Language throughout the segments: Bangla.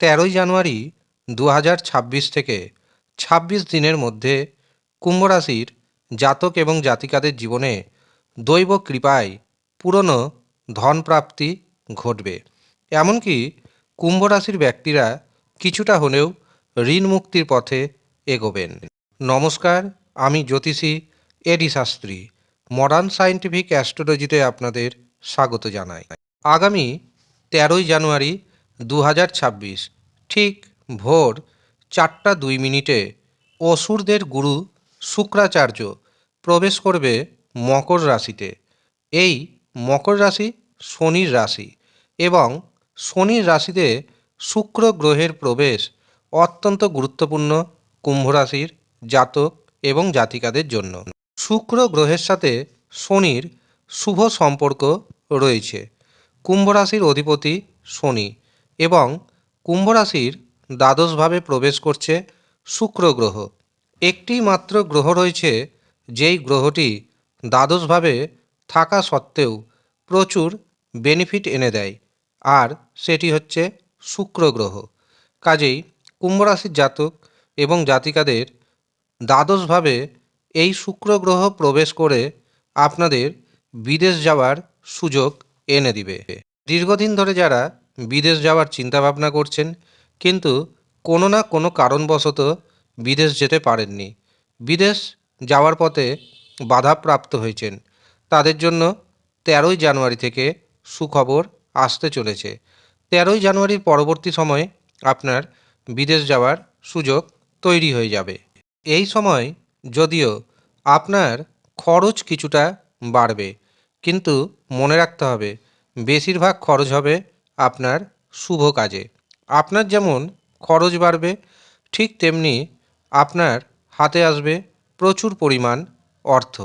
তেরোই জানুয়ারি দু হাজার ছাব্বিশ থেকে ছাব্বিশ দিনের মধ্যে কুম্ভ রাশির জাতক এবং জাতিকাদের জীবনে দৈব কৃপায় পুরনো ধনপ্রাপ্তি ঘটবে। এমনকি কুম্ভ রাশির ব্যক্তিরা কিছুটা হলেও ঋণ মুক্তির পথে এগোবেন। নমস্কার, আমি জ্যোতিষী এডি শাস্ত্রী, মডার্ন সায়েন্টিফিক অ্যাস্ট্রোলজিতে আপনাদের স্বাগত জানাই। আগামী তেরোই জানুয়ারি দু হাজার ছাব্বিশ। ঠিক ভোর চারটা দুই মিনিটে অসুরদের গুরু শুক্রাচার্য প্রবেশ করবে মকর রাশিতে। এই মকর রাশি শনির রাশি এবং শনির রাশিতে শুক্র গ্রহের প্রবেশ অত্যন্ত গুরুত্বপূর্ণ কুম্ভ রাশির জাতক এবং জাতিকাদের জন্য। শুক্র গ্রহের সাথে শনির শুভ সম্পর্ক রয়েছে। কুম্ভ রাশির অধিপতি শনি। এবং কুম্ভ রাশির দ্বাদশভাবে প্রবেশ করছে শুক্র গ্রহ। একটি মাত্র গ্রহ রয়েছে, যেই গ্রহটি দ্বাদশভাবে থাকা সত্ত্বেও প্রচুর বেনিফিট এনে দেয়, আর সেটি হচ্ছে শুক্র গ্রহ। কাজেই কুম্ভ রাশির জাতক এবং জাতিকাদের দ্বাদশভাবে এই শুক্র গ্রহ প্রবেশ করে আপনাদের বিদেশ যাওয়ার সুযোগ এনে দিবে। দীর্ঘদিন ধরে যারা বিদেশ যাওয়ার চিন্তাভাবনা করছেন, কিন্তু কোনো না কোনো কারণবশত বিদেশ যেতে পারেননি। বিদেশ যাওয়ার পথে বাধাপ্রাপ্ত হয়েছেন। তাদের জন্য তেরোই জানুয়ারি থেকে সুখবর আসতে চলেছে। তেরোই জানুয়ারির পরবর্তী সময়ে আপনার বিদেশ যাওয়ার সুযোগ তৈরি হয়ে যাবে। এই সময় যদিও আপনার খরচ কিছুটা বাড়বে, কিন্তু মনে রাখতে হবে, বেশিরভাগ খরচ হবে আপনার শুভ কাজে। আপনার যেমন খরচ বাড়বে, ঠিক তেমনি আপনার হাতে আসবে প্রচুর পরিমাণ অর্থ।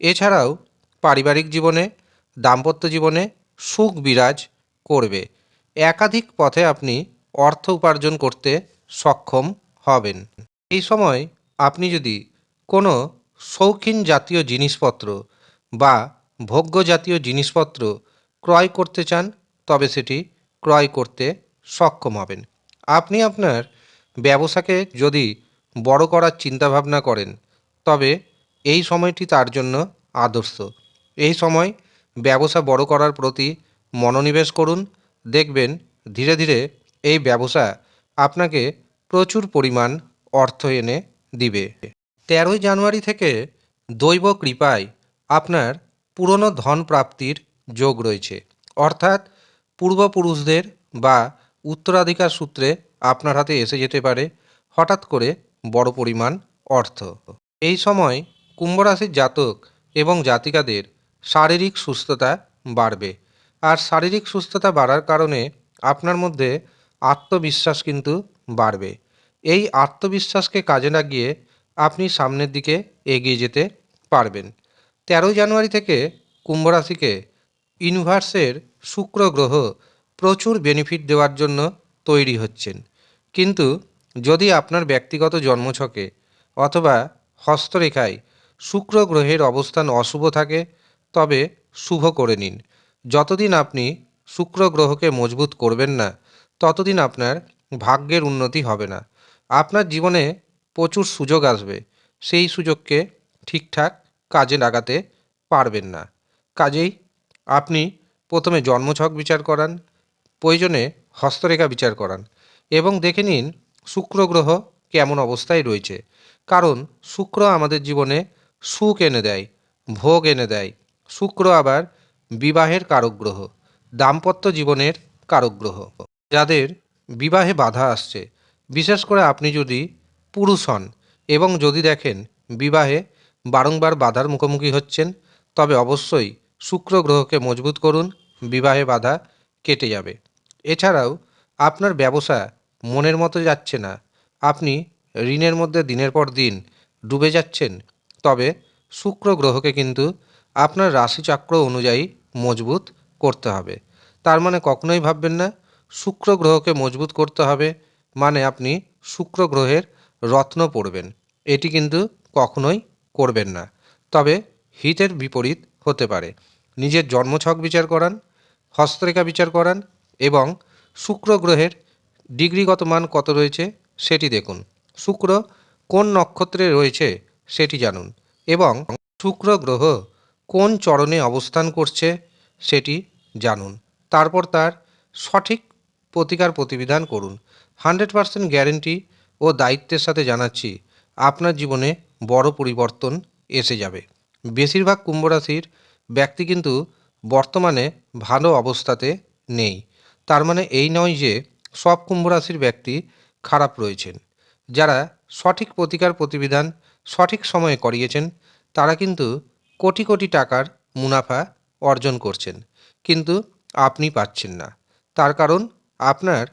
এছাড়াও পারিবারিক জীবনে, দাম্পত্য জীবনে সুখ বিরাজ করবে। একাধিক পথে আপনি অর্থ উপার্জন করতে সক্ষম হবেন। এই সময় আপনি যদি কোনো শৌখিন জাতীয় জিনিসপত্র বা ভোগ্য জাতীয় জিনিসপত্র ক্রয় করতে চান তবে সেটি ক্রয় করতে সক্ষম হবেন। আপনি আপনার ব্যবসাকে যদি বড় করার চিন্তাভাবনা করেন, তবে এই সময়টি তার জন্য আদর্শ। এই সময় ব্যবসা বড় করার প্রতি মনোনিবেশ করুন, দেখবেন ধীরে ধীরে এই ব্যবসা আপনাকে প্রচুর পরিমাণ অর্থ এনে দিবে। তেরোই জানুয়ারি থেকে দৈব কৃপায় আপনার পুরনো ধন প্রাপ্তির যোগ রয়েছে। অর্থাৎ পূর্বপুরুষদের বা উত্তরাধিকার সূত্রে আপনার হাতে এসে যেতে পারে হঠাৎ করে বড় পরিমাণ অর্থ। এই সময় কুম্ভ রাশির জাতক এবং জাতিকাদের শারীরিক সুস্থতা বাড়বে আর শারীরিক সুস্থতা বাড়ার কারণে আপনার মধ্যে আত্মবিশ্বাস কিন্তু বাড়বে। এই আত্মবিশ্বাসকে কাজে লাগিয়ে আপনি সামনের দিকে এগিয়ে যেতে পারবেন। তেরোই জানুয়ারি থেকে কুম্ভ রাশিকে ইউনিভার্সের শুক্র গ্রহ প্রচুর বেনিফিট দেওয়ার জন্য তৈরি হচ্ছেন। কিন্তু যদি আপনার ব্যক্তিগত জন্মছকে অথবা হস্তরেখায় শুক্র গ্রহের অবস্থান অশুভ থাকে, তবে শুভ করে নিন। যতদিন আপনি শুক্র গ্রহকে মজবুত করবেন না, ততদিন আপনার ভাগ্যের উন্নতি হবে না। আপনার জীবনে প্রচুর সুযোগ আসবে, সেই সুযোগকে ঠিকঠাক কাজে লাগাতে পারবেন না। কাজেই আপনি প্রথমে জন্মছক বিচার করান, প্রয়োজনে হস্তরেখা বিচার করান এবং দেখে নিন শুক্র গ্রহ কেমন অবস্থায় রয়েছে। কারণ শুক্র আমাদের জীবনে সুখ এনে দেয়, ভোগ এনে দেয়। শুক্র আবার বিবাহের কারক গ্রহ, দাম্পত্য জীবনের কারক গ্রহ। যাদের বিবাহে বাধা আসছে, বিশেষ করে আপনি যদি পুরুষ হন এবং যদি দেখেন বিবাহে বারংবার বাধার মুখোমুখি হচ্ছেন, তবে অবশ্যই শুক্র গ্রহকে মজবুত করুন, বিবাহে বাধা কেটে যাবে। এছাড়াও, আপনার ব্যবসা মনের মতো যাচ্ছে না। আপনি ঋণের মধ্যে দিনের পর দিন ডুবে যাচ্ছেন। তবে শুক্র গ্রহকে কিন্তু আপনার রাশিচক্র অনুযায়ী মজবুত করতে হবে। তার মানে কখনোই ভাববেন না, শুক্র গ্রহকে মজবুত করতে হবে মানে আপনি শুক্র গ্রহের রত্ন পড়বেন। এটি কিন্তু কখনোই করবেন না। তবে হিতের বিপরীত হতে পারে। নিজের জন্মছক বিচার করান, হস্তরেখা বিচার করান এবং শুক্র গ্রহের ডিগ্রিগত মান কত রয়েছে সেটি দেখুন। শুক্র কোন নক্ষত্রে রয়েছে সেটি জানুন এবং শুক্র গ্রহ কোন চরণে অবস্থান করছে সেটি জানুন। তারপর তার সঠিক প্রতিকার প্রতিবিধান করুন। হান্ড্রেড পারসেন্ট গ্যারেন্টি ও দায়িত্বের সাথে জানাচ্ছি, আপনার জীবনে বড় পরিবর্তন এসে যাবে। বেশিরভাগ কুম্ভ রাশির ব্যক্তি কিন্তু বর্তমানে ভালো অবস্থাতে নেই। তার মানে এই নয় যে সব কুম্ভ রাশির ব্যক্তি খারাপ রয়েছেন। যারা সঠিক প্রতিকার প্রতিবিধান সঠিক সময়ে করিয়েছেন, তারা কিন্তু কোটি কোটি টাকার মুনাফা অর্জন করছেন। কিন্তু আপনি পাচ্ছেন না। তার কারণ আপনার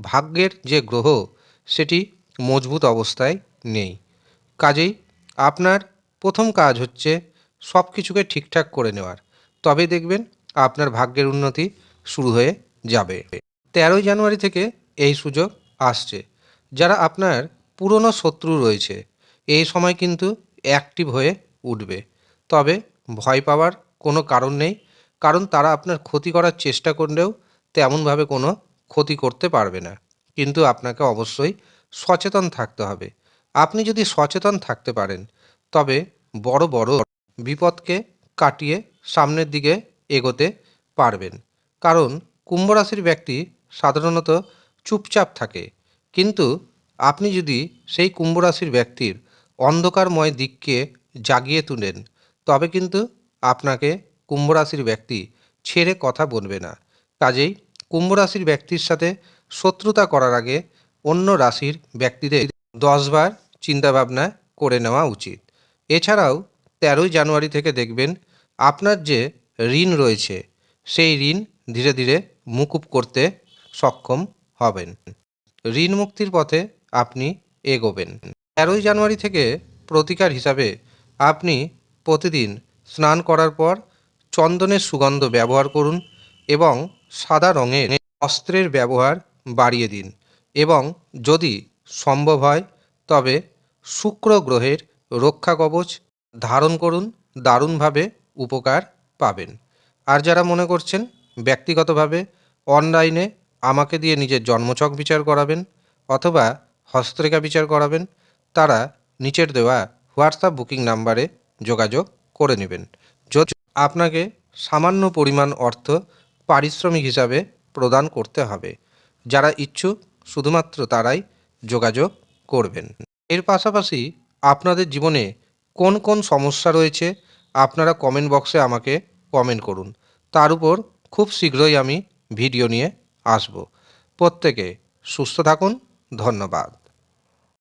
ভাগ্যের যে গ্রহ, সেটি মজবুত অবস্থায় নেই। কাজেই আপনার প্রথম কাজ হচ্ছে সব কিছুকে ঠিকঠাক করে নেওয়ার। তবে দেখবেন, আপনার ভাগ্যের উন্নতি শুরু হয়ে যাবে। তেরোই জানুয়ারি থেকে এই সুযোগ আসছে। যারা আপনার পুরনো শত্রু রয়েছে, এই সময় কিন্তু অ্যাক্টিভ হয়ে উঠবে। তবে ভয় পাওয়ার কোনো কারণ নেই, কারণ তারা আপনার ক্ষতি করার চেষ্টা করলেও তেমনভাবে কোনো ক্ষতি করতে পারবে না। কিন্তু আপনাকে অবশ্যই সচেতন থাকতে হবে। আপনি যদি সচেতন থাকতে পারেন, তবে বড় বড় বিপদকে কাটিয়ে সামনের দিকে এগোতে পারবেন। কারণ কুম্ভ রাশির ব্যক্তি সাধারণত চুপচাপ থাকে। কিন্তু আপনি যদি সেই কুম্ভ রাশির ব্যক্তির অন্ধকারময় দিককে জাগিয়ে তুলেন, তবে কিন্তু আপনাকে কুম্ভ রাশির ব্যক্তি ছেড়ে কথা বলবে না। কাজেই কুম্ভ রাশির ব্যক্তির সাথে শত্রুতা করার আগে অন্য রাশির ব্যক্তিদের দশবার চিন্তাভাবনা করে নেওয়া উচিত। এছাড়াও তেরোই জানুয়ারি থেকে দেখবেন আপনার যে ঋণ রয়েছে, সেই ঋণ ধীরে ধীরে মুকুব করতে সক্ষম হবেন। ঋণ মুক্তির পথে আপনি এগোবেন। তেরোই জানুয়ারি থেকে প্রতিকার হিসাবে আপনি প্রতিদিন স্নান করার পর চন্দনের সুগন্ধ ব্যবহার করুন এবং সাদা রঙের অস্ত্রের ব্যবহার বাড়িয়ে দিন এবং যদি সম্ভব হয় তবে শুক্র গ্রহের রক্ষা কবচ ধারণ করুন, দারুণভাবে উপকার পাবেন। আর যারা মনে করছেন, ব্যক্তিগতভাবে অনলাইনে আমাকে দিয়ে নিজের জন্মছক বিচার করাবেন অথবা হস্তরেখা বিচার করাবেন, তারা নিচের দেওয়া হোয়াটসঅ্যাপ বুকিং নাম্বারে যোগাযোগ করে নেবেন। আপনাকে সামান্য পরিমাণ অর্থ পারিশ্রমিক হিসাবে প্রদান করতে হবে, যারা ইচ্ছুক, শুধুমাত্র তারাই যোগাযোগ করবেন। এর পাশাপাশি আপনাদের জীবনে কোন কোন সমস্যা রয়েছে আপনারা কমেন্ট বক্সে আমাকে কমেন্ট করুন। তার উপর খুব শীঘ্রই আমি ভিডিও নিয়ে আসব। প্রত্যেকে সুস্থ থাকুন, ধন্যবাদ।